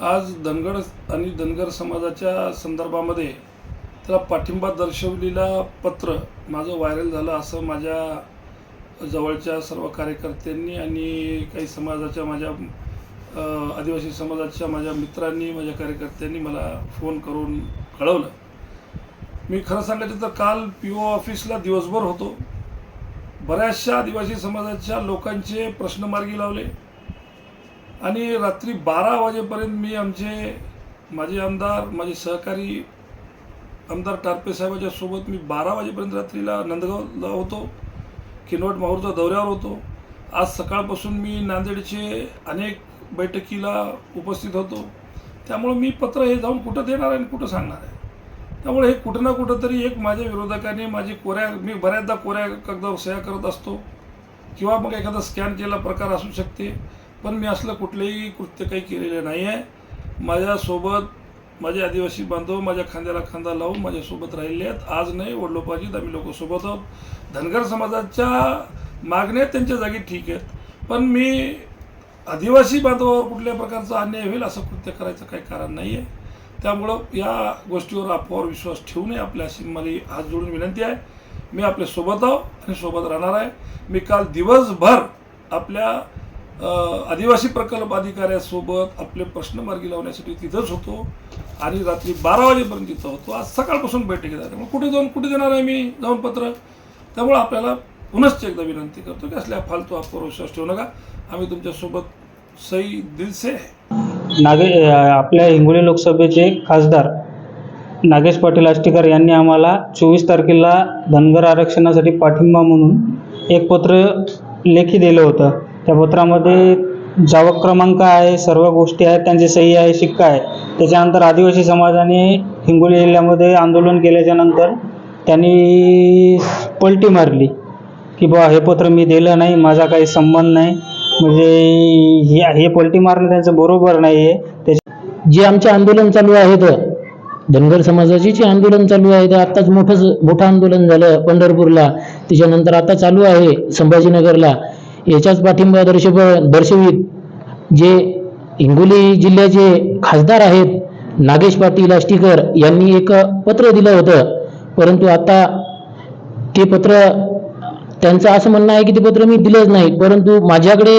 आज धनगर आणि धनगर समाजाच्या संदर्भामध्ये त्याला पाठिंबा दर्शवलेला पत्र माझं व्हायरल झालं असं माझ्या जवळच्या सर्व कार्यकर्त्यांनी आणि काही समाजाच्या माझ्या आदिवासी समाजाच्या माझ्या मित्रांनी माझ्या कार्यकर्त्यांनी मला फोन करून कळवलं. मी खरं सांगायचं तर काल पी ओ ऑफिसला दिवसभर होतो. बऱ्याचशा आदिवासी समाजाच्या लोकांचे प्रश्न मार्गी लावले. आणि रात्री बारा वाजेपर्यंत मी आमचे माझे आमदार माझे सहकारी आमदार टारपे साहेबाच्या सोबत मी बारा वाजेपर्यंत रात्रीला नंदगावला होतो किनवट माहूरच्या दौऱ्यावर होतो. आज सकाळपासून मी नांदेडचे अनेक बैठकीला उपस्थित होतो. त्यामुळे मी पत्र हे जाऊन कुठं देणार आहे आणि कुठं सांगणार आहे? त्यामुळे हे कुठं ना कुठं तरी एक माझ्या विरोधकाने माझी कोऱ्या मी बऱ्याचदा कोऱ्या कागदावर सह्या करत असतो. किंवा मग एखादा स्कॅन केलेला प्रकार असू शकते. पण मी असलं कुठलंही कृत्य काही केलेलं नाही आहे माझ्यासोबत माझे आदिवासी बांधव माझ्या खांद्याला खांदा लावून माझ्यासोबत राहिले आहेत. आज नाही वडलोपाजीत आम्ही लोक सोबत आहोत. धनगर समाजाच्या मागण्या त्यांच्या जागी ठीक आहेत. पण मी आदिवासी बांधवावर कुठल्या प्रकारचा अन्याय होईल असं कृत्य करायचं काही कारण नाही आहे त्यामुळं या गोष्टीवर अफवावर विश्वास ठेवू नये. आपल्या अशी मला हात जोडून विनंती आहे. मी आपल्यासोबत आहो आणि सोबत राहणार आहे. मी काल दिवसभर आपल्या आदिवासी प्रकल्प अधिकाऱ्यासोबत आपले प्रश्न मार्गी लावण्यासाठी तिथंच होतो. आणि रात्री बारा वाजेपर्यंत तिथं होतो. आज सकाळपासून बैठकीत आहे मग कुठे जाऊन कुठे देणार आहे मी? जाऊन पत्र. त्यामुळं आपल्याला पुनश्च एकदा विनंती करतो की असल्या फालतू आपवर विश्वास ठेवू नका. आम्ही तुमच्यासोबत सई दिलसे नागे आपल्या हिंगोली लोकसभेचे खासदार नागेश पाटील आष्टीकर यांनी आम्हाला चोवीस तारखेला धनगर आरक्षणासाठी पाठिंबा म्हणून एक पत्र लेखी दिलं होतं. त्या पत्रामध्ये जावक क्रमांक आहे सर्व गोष्टी आहेत त्यांची सही आहे शिक्का आहे. त्याच्यानंतर आदिवासी समाजाने हिंगोली जिल्ह्यामध्ये आंदोलन केल्याच्यानंतर त्यांनी पलटी मारली की बा हे पत्र मी दिलं नाही माझा काही संबंध नाही. म्हणजे हे हे पलटी मारणं त्यांचं बरोबर नाही आहे त्याच्या जे आमचे आंदोलन चालू आहेत धनगर समाजाची जे आंदोलन चालू आहे ते आत्ताच मोठंच मोठं आंदोलन झालं पंढरपूरला. त्याच्यानंतर आता चालू आहे संभाजीनगरला. याच्याच पाठिंबा दर्शव दर्शवित. जे हिंगोली जिल्ह्याचे खासदार आहेत नागेश पाटील आष्टीकर यांनी एक पत्र दिलं होतं. परंतु आता ते पत्र त्यांचं असं म्हणणं आहे की ते पत्र मी दिलंच नाही. परंतु माझ्याकडे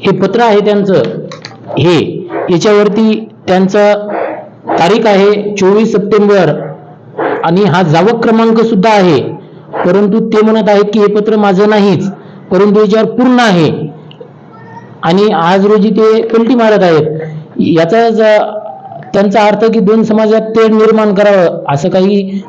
हे पत्र आहे त्यांचं. हे याच्यावरती त्यांचं तारीख आहे चोवीस सप्टेंबर आणि हा जावक क्रमांक सुद्धा आहे. परंतु ते म्हणत आहेत की हे पत्र माझं नाहीच. परंतु याच्यावर पूर्ण आहे. आणि आज रोजी ते पलटी मारत आहेत. याचा त्यांचा अर्थ की दोन समाजात तेढ निर्माण करावं असं काही